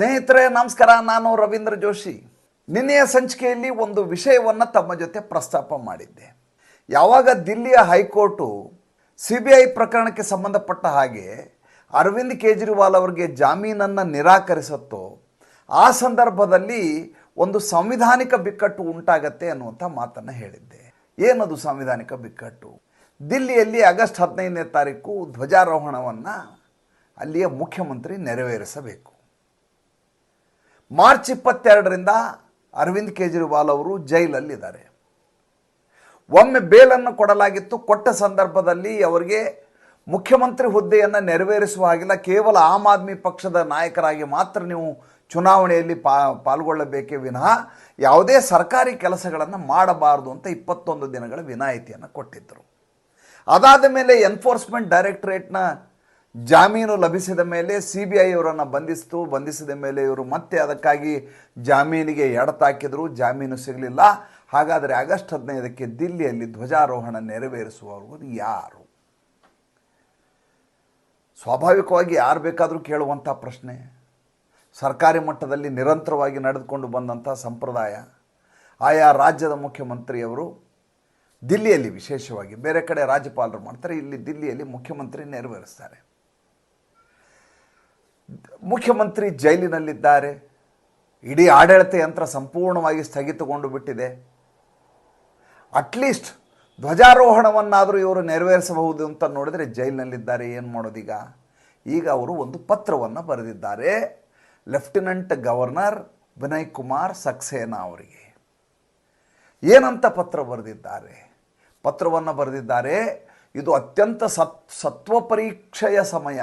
ಸ್ನೇಹಿತರೆ, ನಮಸ್ಕಾರ. ನಾನು ರವೀಂದ್ರ ಜೋಶಿ. ನಿನ್ನೆಯ ಸಂಚಿಕೆಯಲ್ಲಿ ಒಂದು ವಿಷಯವನ್ನು ತಮ್ಮ ಜೊತೆ ಪ್ರಸ್ತಾಪ ಮಾಡಿದ್ದೆ. ಯಾವಾಗ ದಿಲ್ಲಿಯ ಹೈಕೋರ್ಟು ಸಿ ಬಿ ಐ ಪ್ರಕರಣಕ್ಕೆ ಸಂಬಂಧಪಟ್ಟ ಹಾಗೆ ಅರವಿಂದ್ ಕೇಜ್ರಿವಾಲ್ ಅವರಿಗೆ ಜಾಮೀನನ್ನು ನಿರಾಕರಿಸುತ್ತೋ, ಆ ಸಂದರ್ಭದಲ್ಲಿ ಒಂದು ಸಂವಿಧಾನಿಕ ಬಿಕ್ಕಟ್ಟು ಉಂಟಾಗತ್ತೆ ಅನ್ನುವಂಥ ಮಾತನ್ನು ಹೇಳಿದ್ದೆ. ಏನದು ಸಾಂವಿಧಾನಿಕ ಬಿಕ್ಕಟ್ಟು? ದಿಲ್ಲಿಯಲ್ಲಿ ಆಗಸ್ಟ್ ಹದಿನೈದನೇ ತಾರೀಕು ಧ್ವಜಾರೋಹಣವನ್ನು ಅಲ್ಲಿಯ ಮುಖ್ಯಮಂತ್ರಿ ನೆರವೇರಿಸಬೇಕು. ಮಾರ್ಚ್ ಇಪ್ಪತ್ತೆರಡರಿಂದ ಅರವಿಂದ್ ಕೇಜ್ರಿವಾಲ್ ಅವರು ಜೈಲಲ್ಲಿದ್ದಾರೆ. ಒಮ್ಮೆ ಬೇಲನ್ನು ಕೊಡಲಾಗಿತ್ತು. ಕೊಟ್ಟ ಸಂದರ್ಭದಲ್ಲಿ ಅವರಿಗೆ ಮುಖ್ಯಮಂತ್ರಿ ಹುದ್ದೆಯನ್ನು ನೆರವೇರಿಸುವ ಹಾಗಿಲ್ಲ. ಕೇವಲ ಆಮ್ ಆದ್ಮಿ ಪಕ್ಷದ ನಾಯಕರಾಗಿ ಮಾತ್ರ ನೀವು ಚುನಾವಣೆಯಲ್ಲಿ ಪಾ, ಪಾಲ್ಗೊಳ್ಳಬೇಕೇ ವಿನಃ ಯಾವುದೇ ಸರ್ಕಾರಿ ಕೆಲಸಗಳನ್ನು ಮಾಡಬಾರದು ಅಂತ ಇಪ್ಪತ್ತೊಂದು ದಿನಗಳ ವಿನಾಯಿತಿಯನ್ನು ಕೊಟ್ಟಿದ್ದರು ಅದಾದ ಮೇಲೆ ಎನ್ಫೋರ್ಸ್ಮೆಂಟ್ ಡೈರೆಕ್ಟರೇಟ್ನ ಜಾಮೀನು ಲಭಿಸಿದ ಮೇಲೆ ಸಿ ಬಿ ಐ ಇವರನ್ನು ಬಂಧಿಸಿತು. ಬಂಧಿಸಿದ ಮೇಲೆ ಇವರು ಮತ್ತೆ ಅದಕ್ಕಾಗಿ ಜಾಮೀನಿಗೆ ಎಡತಾಕಿದ್ರು ಜಾಮೀನು ಸಿಗಲಿಲ್ಲ. ಹಾಗಾದರೆ ಆಗಸ್ಟ್ ಹದಿನೈದಕ್ಕೆ ದಿಲ್ಲಿಯಲ್ಲಿ ಧ್ವಜಾರೋಹಣ ನೆರವೇರಿಸುವವರು ಯಾರು? ಸ್ವಾಭಾವಿಕವಾಗಿ ಯಾರು ಬೇಕಾದರೂ ಕೇಳುವಂಥ ಪ್ರಶ್ನೆ. ಸರ್ಕಾರಿ ಮಟ್ಟದಲ್ಲಿ ನಿರಂತರವಾಗಿ ನಡೆದುಕೊಂಡು ಬಂದಂಥ ಸಂಪ್ರದಾಯ. ಆಯಾ ರಾಜ್ಯದ ಮುಖ್ಯಮಂತ್ರಿಯವರು ದಿಲ್ಲಿಯಲ್ಲಿ ವಿಶೇಷವಾಗಿ, ಬೇರೆ ಕಡೆ ರಾಜ್ಯಪಾಲರು ಮಾಡ್ತಾರೆ, ಇಲ್ಲಿ ದಿಲ್ಲಿಯಲ್ಲಿ ಮುಖ್ಯಮಂತ್ರಿ ನೆರವೇರಿಸ್ತಾರೆ. ಮುಖ್ಯಮಂತ್ರಿ ಜೈಲಿನಲ್ಲಿದ್ದಾರೆ. ಇಡೀ ಆಡಳಿತ ಯಂತ್ರ ಸಂಪೂರ್ಣವಾಗಿ ಸ್ಥಗಿತಗೊಂಡು ಬಿಟ್ಟಿದೆ. ಅಟ್ಲೀಸ್ಟ್ ಧ್ವಜಾರೋಹಣವನ್ನಾದರೂ ಇವರು ನೆರವೇರಿಸಬಹುದು ಅಂತ ನೋಡಿದರೆ ಜೈಲಿನಲ್ಲಿದ್ದಾರೆ. ಏನು ಮಾಡೋದೀಗ? ಈಗ ಅವರು ಒಂದು ಪತ್ರವನ್ನು ಬರೆದಿದ್ದಾರೆ. ಲೆಫ್ಟಿನೆಂಟ್ ಗವರ್ನರ್ ವಿನಯ್ ಕುಮಾರ್ ಸಕ್ಸೇನಾ ಅವರಿಗೆ. ಏನಂತ ಪತ್ರ ಬರೆದಿದ್ದಾರೆ? ಪತ್ರವನ್ನು ಬರೆದಿದ್ದಾರೆ, ಇದು ಅತ್ಯಂತ ಸತ್, ಸತ್ವ ಪರೀಕ್ಷೆಯ ಸಮಯ.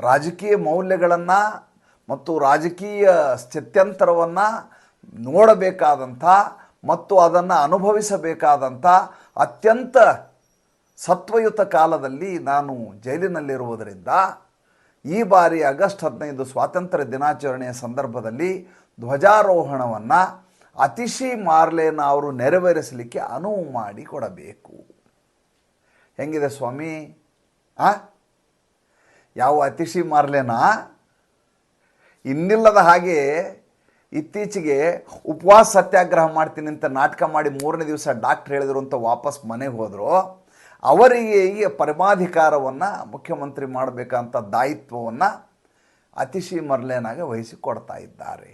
ರಾಜಕೀಯ ಮೌಲ್ಯಗಳನ್ನು ಮತ್ತು ರಾಜಕೀಯ ಸ್ಥಿತ್ಯಂತರವನ್ನು ನೋಡಬೇಕಾದಂಥ ಮತ್ತು ಅದನ್ನು ಅನುಭವಿಸಬೇಕಾದಂಥ ಅತ್ಯಂತ ಸತ್ವಯುತ ಕಾಲದಲ್ಲಿ ನಾನು ಜೈಲಿನಲ್ಲಿರುವುದರಿಂದ ಈ ಬಾರಿ ಆಗಸ್ಟ್ ಹದಿನೈದು ಸ್ವಾತಂತ್ರ್ಯ ದಿನಾಚರಣೆಯ ಸಂದರ್ಭದಲ್ಲಿ ಧ್ವಜಾರೋಹಣವನ್ನು ಅತಿಶಿ ಮಾರ್ಲೇನ ಅವರು ನೆರವೇರಿಸಲಿಕ್ಕೆ ಅನುವು ಮಾಡಿಕೊಡಬೇಕು. ಹೆಂಗಿದೆ ಸ್ವಾಮಿ? ಆ? ಯಾವ ಅತಿಶಿ ಮಾರ್ಲೇನ? ಇನ್ನಿಲ್ಲದ ಹಾಗೆ ಇತ್ತೀಚೆಗೆ ಉಪವಾಸ ಸತ್ಯಾಗ್ರಹ ಮಾಡ್ತೀನಿ ಅಂತ ನಾಟಕ ಮಾಡಿ ಮೂರನೇ ದಿವಸ ಡಾಕ್ಟ್ರ್ ಹೇಳಿದ್ರು ಅಂತ ವಾಪಸ್ ಮನೆಗೆ ಹೋದರು. ಅವರಿಗೆ ಈ ಪರಮಾಧಿಕಾರವನ್ನು ಮುಖ್ಯಮಂತ್ರಿ ಮಾಡಬೇಕಂತ ದಾಯಿತ್ವವನ್ನು ಅತಿಶಿ ಮರ್ಲೇನಾಗೆ ವಹಿಸಿಕೊಡ್ತಾ ಇದ್ದಾರೆ.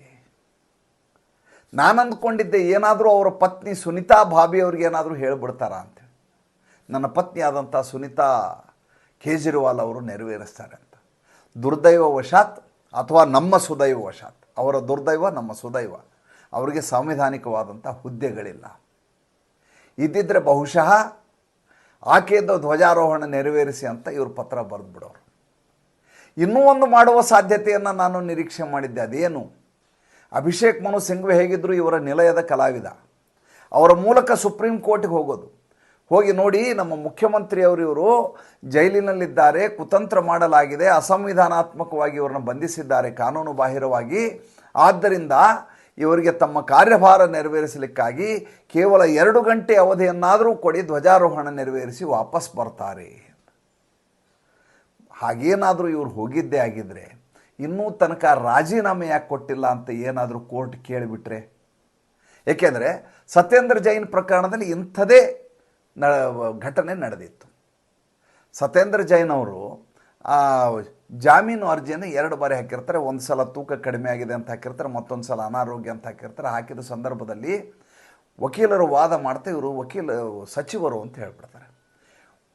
ನಾನು ಅಂದ್ಕೊಂಡಿದ್ದೆ ಏನಾದರೂ ಅವರ ಪತ್ನಿ ಸುನೀತಾ ಭಾಬಿ ಅವ್ರಿಗೆ ಏನಾದರೂ ಹೇಳಿಬಿಡ್ತಾರ ಅಂತ. ನನ್ನ ಪತ್ನಿ ಆದಂಥ ಸುನಿತಾ ಕೇಜ್ರಿವಾಲ್ ಅವರು ನೆರವೇರಿಸ್ತಾರೆ ಅಂತ. ದುರ್ದೈವವಶಾತ್ ಅಥವಾ ನಮ್ಮ ಸುದೈವವಶಾತ್ ಅವರ ದುರ್ದೈವ, ನಮ್ಮ ಸುದೈವ. ಅವರಿಗೆ ಸಾಂವಿಧಾನಿಕವಾದಂಥ ಹುದ್ದೆಗಳಿಲ್ಲ. ಇದ್ದಿದ್ದರೆ ಬಹುಶಃ ಆಕೆಯದ್ದು ಧ್ವಜಾರೋಹಣ ನೆರವೇರಿಸಿ ಅಂತ ಇವರು ಪತ್ರ ಬರೆದ್ಬಿಡೋರು. ಇನ್ನೂ ಒಂದು ಮಾಡುವ ಸಾಧ್ಯತೆಯನ್ನು ನಾನು ನಿರೀಕ್ಷೆ ಮಾಡಿದ್ದೆ. ಅದೇನು? ಅಭಿಷೇಕ್ ಮನು ಸಿಂಘ್ವಿ ಹೇಗಿದ್ದರೂ ಇವರ ನಿಲಯದ ಕಲಾವಿದ. ಅವರ ಮೂಲಕ ಸುಪ್ರೀಂ ಕೋರ್ಟಿಗೆ ಹೋಗೋದು. ಹೋಗಿ ನೋಡಿ ನಮ್ಮ ಮುಖ್ಯಮಂತ್ರಿಯವರು ಇವರು ಜೈಲಿನಲ್ಲಿದ್ದಾರೆ, ಕುತಂತ್ರ ಮಾಡಲಾಗಿದೆ, ಅಸಂವಿಧಾನಾತ್ಮಕವಾಗಿ ಇವರನ್ನು ಬಂಧಿಸಿದ್ದಾರೆ ಕಾನೂನು ಬಾಹಿರವಾಗಿ. ಆದ್ದರಿಂದ ಇವರಿಗೆ ತಮ್ಮ ಕಾರ್ಯಭಾರ ನೆರವೇರಿಸಲಿಕ್ಕಾಗಿ ಕೇವಲ ಎರಡು ಗಂಟೆ ಅವಧಿಯನ್ನಾದರೂ ಕೊಡಿ, ಧ್ವಜಾರೋಹಣ ನೆರವೇರಿಸಿ ವಾಪಸ್ ಬರ್ತಾರೆ. ಹಾಗೇನಾದರೂ ಇವರು ಹೋಗಿದ್ದೇ ಆಗಿದ್ದರೆ ಇನ್ನೂ ತನಕ ರಾಜೀನಾಮೆ ಯಾಕೆ ಕೊಟ್ಟಿಲ್ಲ ಅಂತ ಏನಾದರೂ ಕೋರ್ಟ್ ಕೇಳಿಬಿಟ್ರೆ? ಏಕೆಂದರೆ ಸತ್ಯೇಂದ್ರ ಜೈನ್ ಪ್ರಕರಣದಲ್ಲಿ ಇಂಥದೇ ನ ಘಟನೆ ನಡೆದಿತ್ತು. ಸತೇಂದ್ರ ಜೈನ್ ಅವರು, ಆ ಜಾಮೀನು ಅರ್ಜಿಯನ್ನು ಎರಡು ಬಾರಿ ಹಾಕಿರ್ತಾರೆ. ಒಂದು ಸಲ ತೂಕ ಕಡಿಮೆ ಆಗಿದೆ ಅಂತ ಹಾಕಿರ್ತಾರೆ, ಮತ್ತೊಂದು ಸಲ ಅನಾರೋಗ್ಯ ಅಂತ ಹಾಕಿರ್ತಾರೆ. ಹಾಕಿದ ಸಂದರ್ಭದಲ್ಲಿ ವಕೀಲರು ವಾದ ಮಾಡ್ತಾ ಇವರು ವಕೀಲ, ಸಚಿವರು ಅಂತ ಹೇಳ್ಬಿಡ್ತಾರೆ.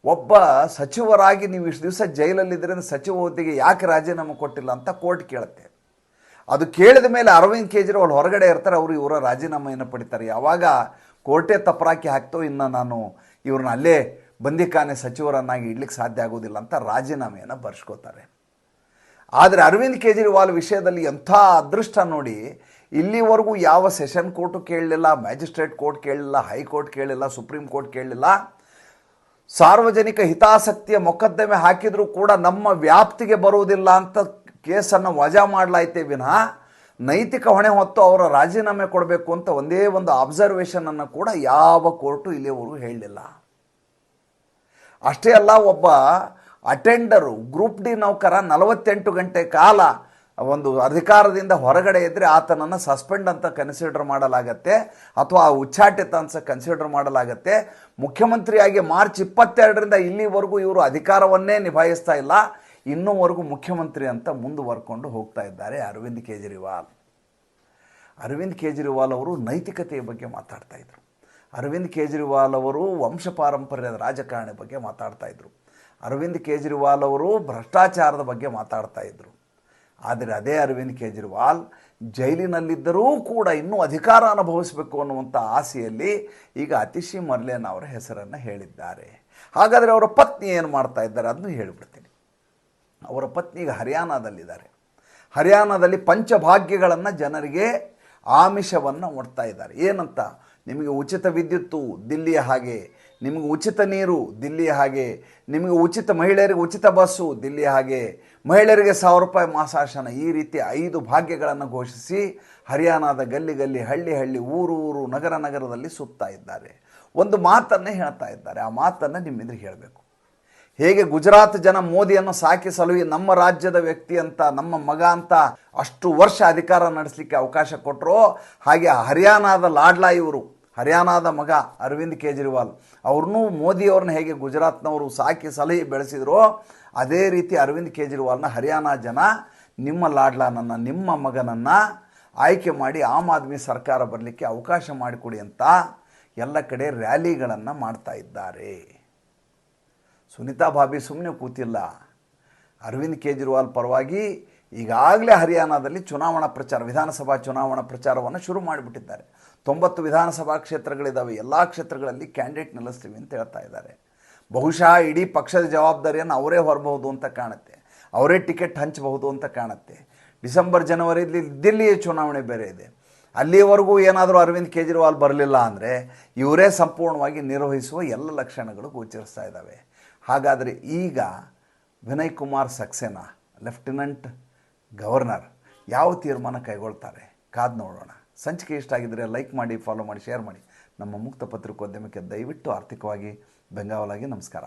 ಒಬ್ಬ ಸಚಿವರಾಗಿ ನೀವು ಇಷ್ಟು ದಿವಸ ಜೈಲಲ್ಲಿದ್ದರಿಂದ ಸಚಿವ ಹುದ್ದೆಗೆ ಯಾಕೆ ರಾಜೀನಾಮೆ ಕೊಟ್ಟಿಲ್ಲ ಅಂತ ಕೋರ್ಟ್ ಕೇಳುತ್ತೆ. ಅದು ಕೇಳಿದ ಮೇಲೆ ಅರವಿಂದ್ ಕೇಜ್ರಿವಾಲ್ ಹೊರಗಡೆ ಇರ್ತಾರೆ, ಅವರು ಇವರ ರಾಜೀನಾಮೆಯನ್ನು ಪಡಿತಾರೆ. ಯಾವಾಗ ಕೋರ್ಟೇ ತಪ್ಪರಾಕಿ ಹಾಕ್ತೋ ಇನ್ನು ನಾನು ಇವ್ರನ್ನ ಅಲ್ಲೇ ಬಂದಿಖಾನೆ ಸಚಿವರನ್ನಾಗಿ ಇಡ್ಲಿಕ್ಕೆ ಸಾಧ್ಯ ಆಗೋದಿಲ್ಲ ಅಂತ ರಾಜೀನಾಮೆಯನ್ನು ಬರ್ಸ್ಕೋತಾರೆ. ಆದರೆ ಅರವಿಂದ್ ಕೇಜ್ರಿವಾಲ್ ವಿಷಯದಲ್ಲಿ ಎಂಥ ಅದೃಷ್ಟ ನೋಡಿ, ಇಲ್ಲಿವರೆಗೂ ಯಾವ ಸೆಷನ್ ಕೋರ್ಟು ಕೇಳಲಿಲ್ಲ, ಮ್ಯಾಜಿಸ್ಟ್ರೇಟ್ ಕೋರ್ಟ್ ಕೇಳಲಿಲ್ಲ, ಹೈಕೋರ್ಟ್ ಕೇಳಲಿಲ್ಲ, ಸುಪ್ರೀಂ ಕೋರ್ಟ್ ಕೇಳಲಿಲ್ಲ, ಸಾರ್ವಜನಿಕ ಹಿತಾಸಕ್ತಿಯ ಮೊಕದ್ದಮೆ ಹಾಕಿದರೂ ಕೂಡ ನಮ್ಮ ವ್ಯಾಪ್ತಿಗೆ ಬರುವುದಿಲ್ಲ ಅಂತ ಕೇಸನ್ನು ವಜಾ ಮಾಡಲಾಯ್ತೇ ವಿನಃ ನೈತಿಕ ಹೊಣೆ ಹೊತ್ತು ಅವರ ರಾಜೀನಾಮೆ ಕೊಡಬೇಕು ಅಂತ ಒಂದೇ ಒಂದು ಅಬ್ಸರ್ವೇಷನನ್ನು ಕೂಡ ಯಾವ ಕೋರ್ಟು ಇಲ್ಲಿವರೆಗೂ ಹೇಳಲಿಲ್ಲ. ಅಷ್ಟೇ ಅಲ್ಲ, ಒಬ್ಬ ಅಟೆಂಡರು ಗ್ರೂಪ್ ಡಿ ನೌಕರ ನಲವತ್ತೆಂಟು ಗಂಟೆ ಕಾಲ ಒಂದು ಅಧಿಕಾರದಿಂದ ಹೊರಗಡೆ ಇದ್ದರೆ ಆತನನ್ನು ಸಸ್ಪೆಂಡ್ ಅಂತ ಕನ್ಸಿಡರ್ ಮಾಡಲಾಗತ್ತೆ, ಅಥವಾ ಉಚ್ಚಾಟಿತ ಅಂತ ಕನ್ಸಿಡರ್ ಮಾಡಲಾಗತ್ತೆ. ಮುಖ್ಯಮಂತ್ರಿಯಾಗಿ ಮಾರ್ಚ್ ಇಪ್ಪತ್ತೆರಡರಿಂದ ಇಲ್ಲಿವರೆಗೂ ಇವರು ಅಧಿಕಾರವನ್ನೇ ನಿಭಾಯಿಸ್ತಾ ಇಲ್ಲ. ಇನ್ನೂವರೆಗೂ ಮುಖ್ಯಮಂತ್ರಿ ಅಂತ ಮುಂದುವರ್ಕೊಂಡು ಹೋಗ್ತಾ ಇದ್ದಾರೆ ಅರವಿಂದ್ ಕೇಜ್ರಿವಾಲ್. ಅರವಿಂದ್ ಕೇಜ್ರಿವಾಲ್ ಅವರು ನೈತಿಕತೆಯ ಬಗ್ಗೆ ಮಾತಾಡ್ತಾ ಇದ್ರು. ಅರವಿಂದ್ ಕೇಜ್ರಿವಾಲ್ ಅವರು ವಂಶ ಪಾರಂಪರ್ಯದ ರಾಜಕಾರಣಿ ಬಗ್ಗೆ ಮಾತಾಡ್ತಾ ಇದ್ರು. ಅರವಿಂದ್ ಕೇಜ್ರಿವಾಲ್ ಅವರು ಭ್ರಷ್ಟಾಚಾರದ ಬಗ್ಗೆ ಮಾತಾಡ್ತಾ ಇದ್ರು. ಆದರೆ ಅದೇ ಅರವಿಂದ್ ಕೇಜ್ರಿವಾಲ್ ಜೈಲಿನಲ್ಲಿದ್ದರೂ ಕೂಡ ಇನ್ನೂ ಅಧಿಕಾರ ಅನುಭವಿಸಬೇಕು ಅನ್ನುವಂಥ ಆಸೆಯಲ್ಲಿ ಈಗ ಅತಿಶಿ ಮರ್ಲೇನ್ ಅವರ ಹೆಸರನ್ನು ಹೇಳಿದ್ದಾರೆ. ಹಾಗಾದರೆ ಅವರ ಪತ್ನಿ ಏನು ಮಾಡ್ತಾ ಇದ್ದಾರೆ? ಅದನ್ನು ಹೇಳಿಬಿಡ್ತೀನಿ. ಅವರ ಪತ್ನಿ ಈಗ ಹರಿಯಾಣದಲ್ಲಿದ್ದಾರೆ ಹರಿಯಾಣದಲ್ಲಿ ಪಂಚಭಾಗ್ಯಗಳನ್ನು ಜನರಿಗೆ ಆಮಿಷವನ್ನು ಒಡ್ತಾ ಇದ್ದಾರೆ. ಏನಂತ? ನಿಮಗೆ ಉಚಿತ ವಿದ್ಯುತ್ತು ದಿಲ್ಲಿಯ ಹಾಗೆ, ನಿಮಗೆ ಉಚಿತ ನೀರು ದಿಲ್ಲಿಯ ಹಾಗೆ, ನಿಮಗೆ ಉಚಿತ ಮಹಿಳೆಯರಿಗೆ ಉಚಿತ ಬಸ್ಸು ದಿಲ್ಲಿಯ ಹಾಗೆ, ಮಹಿಳೆಯರಿಗೆ ಸಾವಿರ ರೂಪಾಯಿ ಮಾಸಾಶನ ಈ ರೀತಿ ಐದು ಭಾಗ್ಯಗಳನ್ನು ಘೋಷಿಸಿ ಹರಿಯಾಣದ ಗಲ್ಲಿ ಗಲ್ಲಿ, ಹಳ್ಳಿ ಹಳ್ಳಿ, ಊರು ಊರು, ನಗರ ನಗರದಲ್ಲಿ ಸುತ್ತಾ ಇದ್ದಾರೆ. ಒಂದು ಮಾತನ್ನು ಹೇಳ್ತಾ ಇದ್ದಾರೆ. ಆ ಮಾತನ್ನು ನಿಮ್ಮೆದುರು ಹೇಳಬೇಕು. ಹೇಗೆ ಗುಜರಾತ್ ಜನ ಮೋದಿಯನ್ನು ಸಾಕಿ ಸಲುವಿ ನಮ್ಮ ರಾಜ್ಯದ ವ್ಯಕ್ತಿ ಅಂತ, ನಮ್ಮ ಮಗ ಅಂತ ಅಷ್ಟು ವರ್ಷ ಅಧಿಕಾರ ನಡೆಸಲಿಕ್ಕೆ ಅವಕಾಶ ಕೊಟ್ಟರು ಹಾಗೆ ಹರಿಯಾಣದ ಲಾಡ್ಲಾ ಇವರು, ಹರಿಯಾಣದ ಮಗ ಅರವಿಂದ್ ಕೇಜ್ರಿವಾಲ್, ಅವ್ರನ್ನೂ ಮೋದಿಯವ್ರನ್ನ ಹೇಗೆ ಗುಜರಾತ್ನವರು ಸಾಕಿ ಸಲಹೆ ಬೆಳೆಸಿದ್ರು ಅದೇ ರೀತಿ ಅರವಿಂದ್ ಕೇಜ್ರಿವಾಲ್ನ ಹರಿಯಾಣ ಜನ ನಿಮ್ಮ ಲಾಡ್ಲಾನನ್ನು ನಿಮ್ಮ ಮಗನನ್ನು ಆಯ್ಕೆ ಮಾಡಿ ಆಮ್ ಆದ್ಮಿ ಸರ್ಕಾರ ಬರಲಿಕ್ಕೆ ಅವಕಾಶ ಮಾಡಿಕೊಡಿ ಅಂತ ಎಲ್ಲ ಕಡೆ ರ್ಯಾಲಿಗಳನ್ನು ಮಾಡ್ತಾ ಇದ್ದಾರೆ. ಸುನಿತಾ ಭಾಬಿ ಸುಮ್ಮನೆ ಕೂತಿಲ್ಲ. ಅರವಿಂದ್ ಕೇಜ್ರಿವಾಲ್ ಪರವಾಗಿ ಈಗಾಗಲೇ ಹರಿಯಾಣದಲ್ಲಿ ಚುನಾವಣಾ ಪ್ರಚಾರ, ವಿಧಾನಸಭಾ ಚುನಾವಣಾ ಪ್ರಚಾರವನ್ನು ಶುರು ಮಾಡಿಬಿಟ್ಟಿದ್ದಾರೆ. ತೊಂಬತ್ತು ವಿಧಾನಸಭಾ ಕ್ಷೇತ್ರಗಳಿದ್ದಾವೆ ಎಲ್ಲ ಕ್ಷೇತ್ರಗಳಲ್ಲಿ ಕ್ಯಾಂಡಿಡೇಟ್ ನಿಲ್ಲಿಸ್ತೀವಿ ಅಂತ ಹೇಳ್ತಾ ಇದ್ದಾರೆ. ಬಹುಶಃ ಇಡೀ ಪಕ್ಷದ ಜವಾಬ್ದಾರಿಯನ್ನು ಅವರೇ ಹೊರಬಹುದು ಅಂತ ಕಾಣುತ್ತೆ. ಅವರೇ ಟಿಕೆಟ್ ಹಂಚಬಹುದು ಅಂತ ಕಾಣುತ್ತೆ. ಡಿಸೆಂಬರ್ ಜನವರಿಯಲ್ಲಿ ದಿಲ್ಲಿಯ ಚುನಾವಣೆ ಬೇರೆ ಇದೆ. ಅಲ್ಲಿವರೆಗೂ ಏನಾದರೂ ಅರವಿಂದ್ ಕೇಜ್ರಿವಾಲ್ ಬರಲಿಲ್ಲ ಅಂದರೆ ಇವರೇ ಸಂಪೂರ್ಣವಾಗಿ ನಿರ್ವಹಿಸುವ ಎಲ್ಲ ಲಕ್ಷಣಗಳು ಗೋಚರಿಸ್ತಾ ಇದ್ದಾವೆ. ಹಾಗಾದರೆ ಈಗ ವಿನಯ್ ಕುಮಾರ್ ಸಕ್ಸೇನಾ, ಲೆಫ್ಟಿನೆಂಟ್ ಗವರ್ನರ್ ಯಾವ ತೀರ್ಮಾನ ಕೈಗೊಳ್ತಾರೆ? ಕಾದು ನೋಡೋಣ. ಸಂಚಿಕೆ ಇಷ್ಟ ಆಗಿದ್ದರೆ ಲೈಕ್ ಮಾಡಿ, ಫಾಲೋ ಮಾಡಿ, ಶೇರ್ ಮಾಡಿ. ನಮ್ಮ ಮುಕ್ತ ಪತ್ರಿಕೋದ್ಯಮಕ್ಕೆ ದಯವಿಟ್ಟು ಆರ್ಥಿಕವಾಗಿ ಬೆಂಗಾವಲಾಗಿ ನಮಸ್ಕಾರ.